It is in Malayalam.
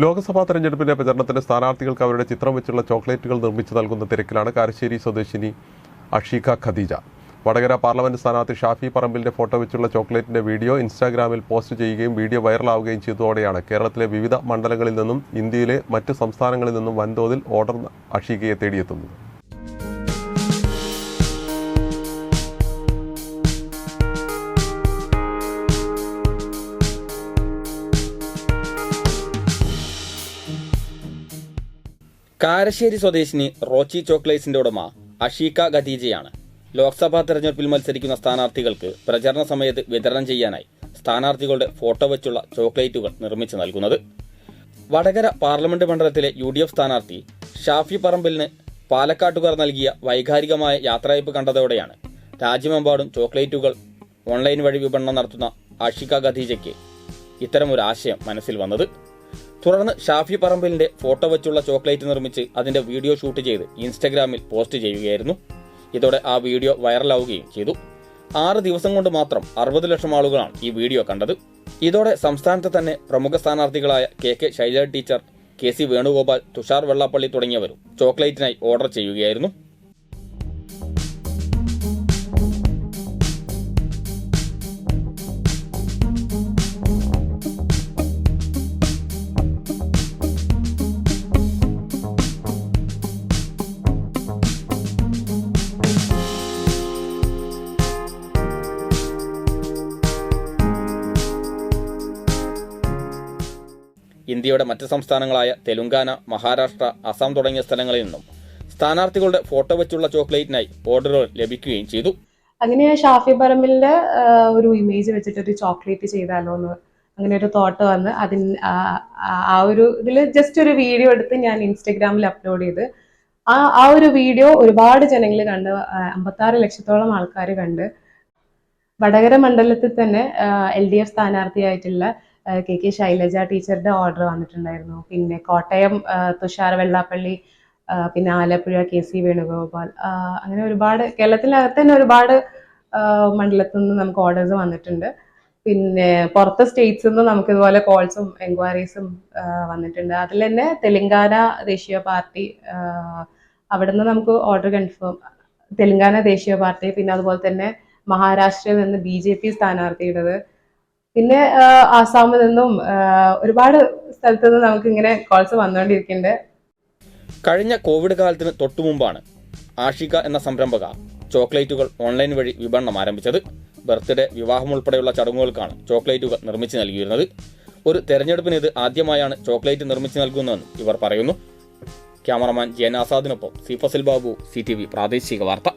ലോക്സഭാ തെരഞ്ഞെടുപ്പിന്റെ പ്രചരണത്തിന് സ്ഥാനാർത്ഥികൾക്ക് അവരുടെ ചിത്രം വെച്ചുള്ള ചോക്ലേറ്റുകൾ നിർമ്മിച്ചു നൽകുന്ന തിരക്കിലാണ് കാരശ്ശേരി സ്വദേശിനി അഷീഖ ഖദീജ. വടകര പാർലമെന്റ് സ്ഥാനാർത്ഥി ഷാഫി പറമ്പിലിന്റെ ഫോട്ടോ വെച്ചുള്ള ചോക്ലേറ്റിന്റെ വീഡിയോ ഇൻസ്റ്റാഗ്രാമിൽ പോസ്റ്റ് ചെയ്യുകയും വീഡിയോ വൈറലാവുകയും ചെയ്തതോടെയാണ്. കേരളത്തിലെ വിവിധ മണ്ഡലങ്ങളിൽ നിന്നും ഇന്ത്യയിലെ മറ്റ് സംസ്ഥാനങ്ങളിൽ നിന്നും വൻതോതിൽ ഓർഡർ അഷീഖയെ തേടിയെത്തുന്നത്. കാരശ്ശേരി സ്വദേശിനി റോച്ചി ചോക്ലേറ്റ്സിന്റെ ഉടമ അഷീക ഖദീജയാണ്. ലോക്സഭാ തെരഞ്ഞെടുപ്പിൽ മത്സരിക്കുന്ന സ്ഥാനാർത്ഥികൾക്ക് പ്രചരണ സമയത്ത് വിതരണം ചെയ്യാനായി സ്ഥാനാർത്ഥികളുടെ ഫോട്ടോ വെച്ചുള്ള ചോക്ലേറ്റുകൾ നിർമ്മിച്ചു നൽകുന്നത്. വടകര പാർലമെന്റ് മണ്ഡലത്തിലെ യു ഡി എഫ് സ്ഥാനാർത്ഥി ഷാഫി പറമ്പലിന് പാലക്കാട്ടുകാർ നൽകിയ വൈകാരികമായ യാത്രയപ്പ് കണ്ടതോടെയാണ് രാജ്യമെമ്പാടും ചോക്ലേറ്റുകൾ ഓൺലൈൻ വഴി വിപണനം നടത്തുന്ന അഷിക ഖദീജയ്ക്ക് ഇത്തരമൊരു ആശയം മനസ്സിൽ വന്നത്. തുടർന്ന് ഷാഫി പറമ്പലിന്റെ ഫോട്ടോ വെച്ചുള്ള ചോക്ലേറ്റ് നിർമ്മിച്ച് അതിന്റെ വീഡിയോ ഷൂട്ട് ചെയ്ത് ഇൻസ്റ്റഗ്രാമിൽ പോസ്റ്റ് ചെയ്യുകയായിരുന്നു. ഇതോടെ ആ വീഡിയോ വൈറലാവുകയും ചെയ്തു. ആറ് ദിവസം കൊണ്ട് മാത്രം അറുപത് ലക്ഷം ആളുകളാണ് ഈ വീഡിയോ കണ്ടത്. ഇതോടെ സംസ്ഥാനത്തെ തന്നെ പ്രമുഖ സ്ഥാനാർത്ഥികളായ K K Shailaja teacher K C Venugopal Thushar Vellappally തുടങ്ങിയവരും ചോക്ലേറ്റിനായി ഓർഡർ ചെയ്യുകയായിരുന്നു. ഇന്ത്യയുടെ മറ്റ് സംസ്ഥാനങ്ങളായ തെലുങ്കാന മഹാരാഷ്ട്ര അസം തുടങ്ങിയ സ്ഥലങ്ങളിൽ നിന്നും സ്ഥാനാർത്ഥികളുടെ ഫോട്ടോ വെച്ചുള്ള ചോക്ലേറ്റിനായി ഓർഡറുകൾ ലഭിക്കുകയും ചെയ്തു. അങ്ങനെ ഷാഫി പറമ്പിലിന്റെ ഒരു ഇമേജ് വെച്ചിട്ട് ഒരു ചോക്ലേറ്റ് ചെയ്താലോ എന്ന് അങ്ങനെ ഒരു തോട്ട് വന്ന് അതിന് ആ- ഒരു ഇതിൽ ജസ്റ്റ് ഒരു വീഡിയോ എടുത്ത് ഞാൻ ഇൻസ്റ്റഗ്രാമിൽ അപ്ലോഡ് ചെയ്ത്. ആ ആ ഒരു വീഡിയോ ഒരുപാട് ജനങ്ങൾ കണ്ട് അമ്പത്താറ് ലക്ഷത്തോളം ആൾക്കാർ കണ്ട്. വടകര മണ്ഡലത്തിൽ തന്നെ എൽ ഡി എഫ് സ്ഥാനാർത്ഥിയായിട്ടുള്ള കെ കെ ശൈലജ ടീച്ചറുടെ ഓർഡർ വന്നിട്ടുണ്ടായിരുന്നു. പിന്നെ കോട്ടയം തുഷാർ വെള്ളാപ്പള്ളി പിന്നെ ആലപ്പുഴ കെ സി വേണുഗോപാൽ അങ്ങനെ ഒരുപാട് കേരളത്തിനകത്ത് തന്നെ ഒരുപാട് മണ്ഡലത്തിൽ നിന്ന് നമുക്ക് ഓർഡേഴ്സ് വന്നിട്ടുണ്ട്. പിന്നെ പുറത്തെ സ്റ്റേറ്റ്സിൽ നിന്ന് നമുക്ക് ഇതുപോലെ കോൾസും എൻക്വയറീസും വന്നിട്ടുണ്ട്. അതിൽ തന്നെ തെലങ്കാന ദേശീയ പാർട്ടി അവിടെ അവിടുന്ന് നമുക്ക് ഓർഡർ കൺഫേം തെലങ്കാന ദേശീയ പാർട്ടി പിന്നെ അതുപോലെ തന്നെ മഹാരാഷ്ട്രയിൽ നിന്ന് ബി ജെ പി സ്ഥാനാർത്ഥിയുടേത് പിന്നെ ആസാമിൽ നിന്നും ഒരുപാട് സ്ഥലത്തു നിന്ന് നമുക്ക് ഇങ്ങനെ കോൾസ് വന്നുകൊണ്ടിരിക്കുന്നുണ്ട് കഴിഞ്ഞ കോവിഡ് കാലത്തിന് തൊട്ടു മുമ്പാണ് ആഷിക എന്ന സംരംഭക ചോക്ലേറ്റുകൾ ഓൺലൈൻ വഴി വിപണനം ആരംഭിച്ചത്. ബർത്ത്ഡേ വിവാഹം ഉൾപ്പെടെയുള്ള ചടങ്ങുകൾക്കാണ് ചോക്ലേറ്റുകൾ നിർമ്മിച്ചു നൽകിയിരുന്നത്. ഒരു തെരഞ്ഞെടുപ്പിന് ഇത് ആദ്യമായാണ് ചോക്ലേറ്റ് നിർമ്മിച്ചു നൽകുന്നതെന്ന് ഇവർ പറയുന്നു. Cameraman Jayan ആസാദിനൊപ്പം C Fasil Babu C T V പ്രാദേശിക വാർത്ത.